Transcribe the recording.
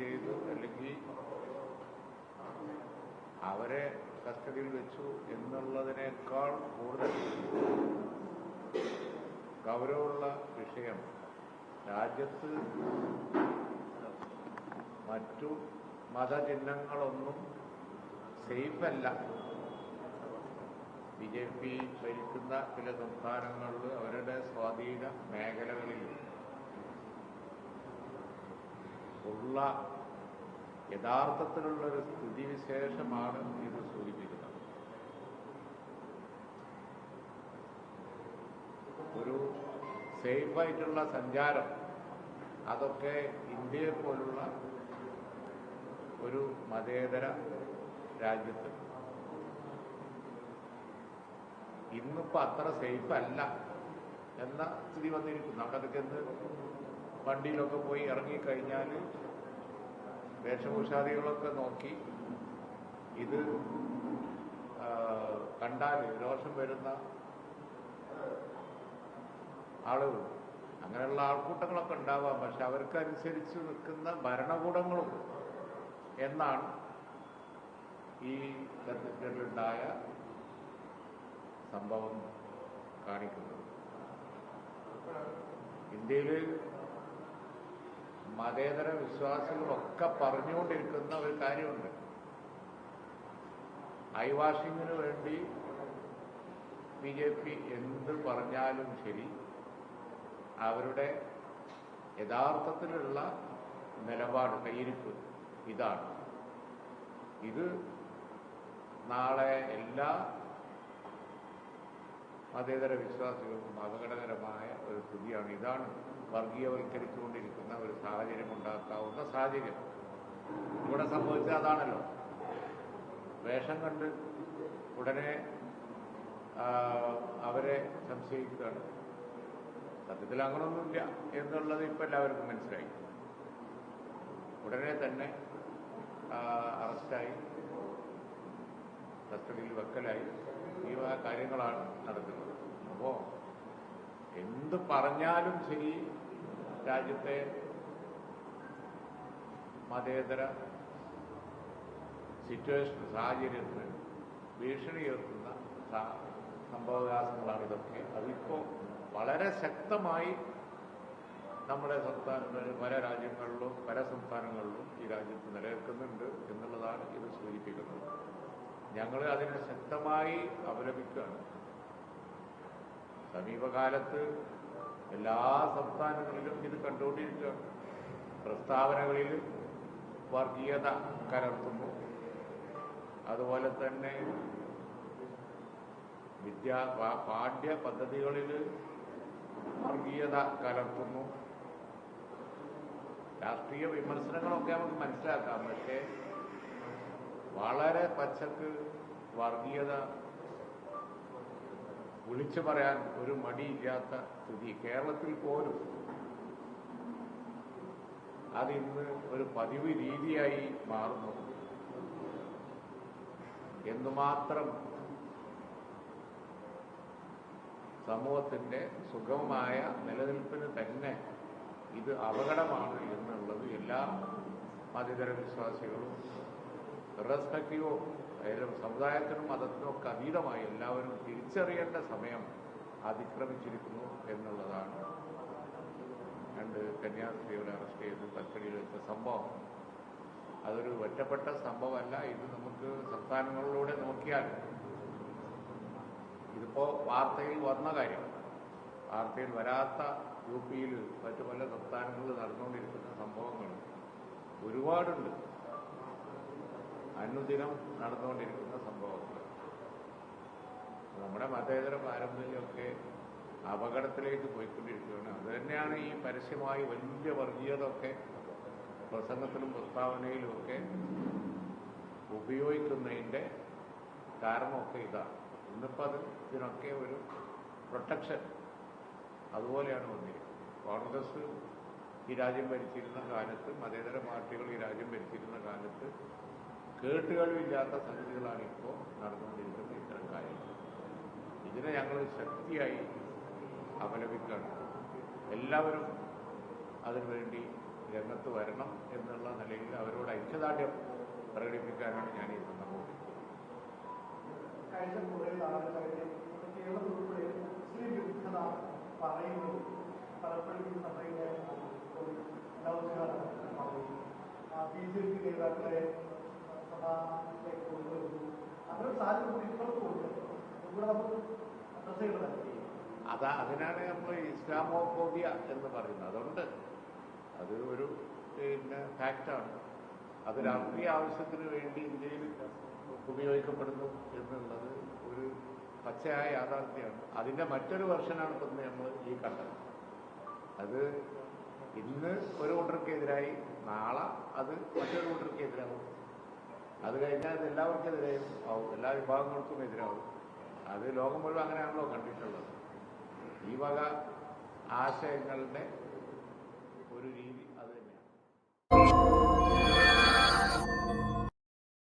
ചെയ്തു അല്ലെങ്കിൽ അവരെ കസ്റ്റഡിയിൽ വെച്ചു എന്നുള്ളതിനേക്കാൾ കൂടുതൽ ഗൗരവമുള്ള വിഷയം രാജ്യത്ത് മറ്റു മതചിഹ്നങ്ങളൊന്നും സേഫല്ല. ബി ജെ പി ഭരിക്കുന്ന ചില സംസ്ഥാനങ്ങളിൽ അവരുടെ സ്വാധീന മേഖലകളിൽ ഉള്ള യഥാർത്ഥത്തിലുള്ളൊരു സ്ഥിതിവിശേഷമാണ് ഇത് സൂചിപ്പിക്കുന്നത്. ഒരു സേഫായിട്ടുള്ള സഞ്ചാരം അതൊക്കെ ഇന്ത്യയെ പോലുള്ള ഒരു മതേതര രാജ്യത്ത്. ഇന്നിപ്പോ അത്ര സേഫ് അല്ല എന്ന സ്ഥിതി വന്നിരിക്കുന്നു. അതൊക്കെ ഇന്ന് വണ്ടിയിലൊക്കെ പോയി ഇറങ്ങിക്കഴിഞ്ഞാൽ വേഷഭൂഷാദികളൊക്കെ നോക്കി ഇത് കണ്ടാൽ രോഷം വരുന്ന ആളുകൾ അങ്ങനെയുള്ള ആൾക്കൂട്ടങ്ങളൊക്കെ ഉണ്ടാവാം. പക്ഷെ അവർക്കനുസരിച്ച് നിൽക്കുന്ന ഭരണകൂടങ്ങളും എന്നാണ് ഈ ഛത്തീസ്ഗഡിലുണ്ടായ സംഭവം കാണിക്കുന്നത്. ഇന്ത്യയിൽ മതേതര വിശ്വാസികളൊക്കെ പറഞ്ഞുകൊണ്ടിരിക്കുന്ന ഒരു കാര്യമുണ്ട്. ഐ വാഷിങ്ങിന് വേണ്ടി ബി ജെ പി എന്ത് പറഞ്ഞാലും ശരി അവരുടെ യഥാർത്ഥത്തിലുള്ള നിലപാട് കയ്യിരിപ്പ് ഇതാണ്. ഇത് നാളെ എല്ലാ മതേതര വിശ്വാസികൾക്കും അപകടകരമായ ഒരു സ്ഥിതിയാണ്. ഇതാണ് വർഗീയവൽക്കരിച്ചുകൊണ്ടിരിക്കുന്ന ഒരു സാഹചര്യം ഉണ്ടാക്കാവുന്ന സാഹചര്യം. ഇവിടെ സംഭവിച്ചത് അതാണല്ലോ. വേഷം കണ്ട് ഉടനെ അവരെ സംശയിക്കുകയാണ്. സത്യത്തിൽ അങ്ങനൊന്നുമില്ല എന്നുള്ളത് ഇപ്പം എല്ലാവർക്കും മനസ്സിലായി. ഉടനെ തന്നെ അറസ്റ്റായി. കസ്റ്റഡിയിൽ വെക്കലായി. ഈ കാര്യങ്ങളാണ് നടക്കുന്നത്. അപ്പോ എന്ത് പറഞ്ഞാലും ശരി രാജ്യത്തെ മതേതര സിറ്റുവേഷൻ സാഹചര്യത്തിന് ഭീഷണി ഉയർത്തുന്ന സംഭവവികാസങ്ങളാണ് ഇതൊക്കെ. അതിപ്പോൾ വളരെ ശക്തമായി നമ്മുടെ സംസ്ഥാനങ്ങളിൽ പല രാജ്യങ്ങളിലും പല സംസ്ഥാനങ്ങളിലും ഈ രാജ്യത്ത് നിലനിൽക്കുന്നുണ്ട് എന്നുള്ളതാണ് ഇത് സൂചിപ്പിക്കുന്നത്. ഞങ്ങൾ അതിനെ ശക്തമായി അപലപിക്കുകയാണ്. സമീപകാലത്ത് എല്ലാ സംസ്ഥാനങ്ങളിലും ഇത് കണ്ടുകൊണ്ടിരിക്കുകയാണ് പ്രസ്താവനകളിൽ വർഗീയത കലർത്തുന്നു. അതുപോലെ തന്നെ വിദ്യാ പാഠ്യ പദ്ധതികളിൽ വർഗീയത കലർത്തുന്നു. രാഷ്ട്രീയ വിമർശനങ്ങളൊക്കെ നമുക്ക് മനസ്സിലാക്കാം. പക്ഷേ വളരെ പച്ചക്ക് വർഗീയത വിളിച്ചു പറയാൻ ഒരു മടിയില്ലാത്ത സ്ഥിതി. കേരളത്തിൽ പോലും അതിന്ന് ഒരു പതിവ് രീതിയായി മാറുന്നു. എന്തുമാത്രം സമൂഹത്തിന്റെ സുഗമമായ നിലനിൽപ്പിന് തന്നെ ഇത് അപകടമാണ് എന്നുള്ളത് എല്ലാ മതേതര വിശ്വാസികളും ഏതായാലും സമുദായത്തിനും മതത്തിനും ഒക്കെ അതീതമായി എല്ലാവരും തിരിച്ചറിയേണ്ട സമയം അതിക്രമിച്ചിരിക്കുന്നു എന്നുള്ളതാണ്. രണ്ട് കന്യാസ്ത്രീകളെ അറസ്റ്റ് ചെയ്ത് കസ്റ്റഡിയിലെടുത്ത സംഭവം. അതൊരു ഒറ്റപ്പെട്ട സംഭവമല്ല. ഇത് നമുക്ക് സംസ്ഥാനങ്ങളിലൂടെ നോക്കിയാൽ ഇതിപ്പോ വാർത്തയിൽ വന്ന കാര്യം. വാർത്തയിൽ വരാത്ത യു പിയിൽ മറ്റു പല സംസ്ഥാനങ്ങളിൽ നടന്നുകൊണ്ടിരിക്കുന്ന സംഭവങ്ങൾ ഒരുപാടുണ്ട്. അനുദിനം നടന്നുകൊണ്ടിരിക്കുന്ന സംഭവങ്ങൾ. നമ്മുടെ മതേതര പാരമ്പര്യമൊക്കെ അപകടത്തിലേക്ക് പോയിക്കൊണ്ടിരിക്കുകയാണ്. അത് തന്നെയാണ് ഈ പരസ്യമായി വലിയ വർഗീയതൊക്കെ പ്രസംഗത്തിലും പ്രസ്താവനയിലുമൊക്കെ ഉപയോഗിക്കുന്നതിന്റെ കാരണമൊക്കെ ഇതാണ് ഇന്നിപ്പോൾ അത് ഇതിനൊക്കെ ഒരു പ്രൊട്ടക്ഷൻ അതുപോലെയാണ് വന്നിരിക്കുന്നത്. കോൺഗ്രസ് ഈ രാജ്യം ഭരിച്ചിരുന്ന കാലത്ത് മതേതര പാർട്ടികൾ ഈ രാജ്യം ഭരിച്ചിരുന്ന കാലത്ത് കേട്ടുകളില്ലാത്ത സംഗതികളാണ് ഇപ്പോൾ നടന്നുകൊണ്ടിരിക്കുന്ന ഇത്തരം കാര്യങ്ങൾ. ഇതിനെ ഞങ്ങൾ ശക്തിയായി അവലംബിക്കണം എല്ലാവരും അതിനുവേണ്ടി രംഗത്ത് വരണം എന്നുള്ള നിലയിൽ അവരോട് ഐക്യദാർഢ്യം പ്രകടിപ്പിക്കാനാണ് ഞാൻ ഈ സന്ദർഭം കഴിഞ്ഞ കുറേ നാളുകളായിട്ട് കേരളത്തിൽ ഉൾപ്പെടെ പറയുന്നു പലപ്പോഴും ഈ സഭയിലെ ഒരു അനൗദ്യോഗികമാണ് പറയുന്നു ബി ജെ പി നേതാക്കളെ സഭയിലേക്ക് കൊണ്ടുവരുന്നു അങ്ങനെ അത് അതിനാണ് നമ്മൾ ഇസ്ലാമോഫോബിയ എന്ന് പറയുന്നത്. അതുണ്ട് അത് ഒരു പിന്നെ ഫാക്റ്റാണ് അത് രാഷ്ട്രീയ ആവശ്യത്തിന് വേണ്ടി ഇന്ത്യയിൽ ഉപയോഗിക്കപ്പെടുന്നു എന്നുള്ളത് ഒരു പച്ചയായ യാഥാർത്ഥ്യമാണ്. അതിന്റെ മറ്റൊരു വെർഷനാണ് ഇപ്പം നമ്മൾ ഈ കണ്ടത്. അത് ഇന്ന് ഒരു കൂട്ടർക്കെതിരായി നാളെ അത് മറ്റൊരു കൂട്ടർക്കെതിരാവും അത് കഴിഞ്ഞാൽ അത് എല്ലാവർക്കും എതിരെയും ആവും. എല്ലാ വിഭാഗങ്ങൾക്കും എതിരാവും. അത് ലോകം മുഴുവൻ അങ്ങനെയാണല്ലോ കണ്ടിട്ടുള്ളത്. ഈ വക ആശയങ്ങളുടെ ഒരു രീതി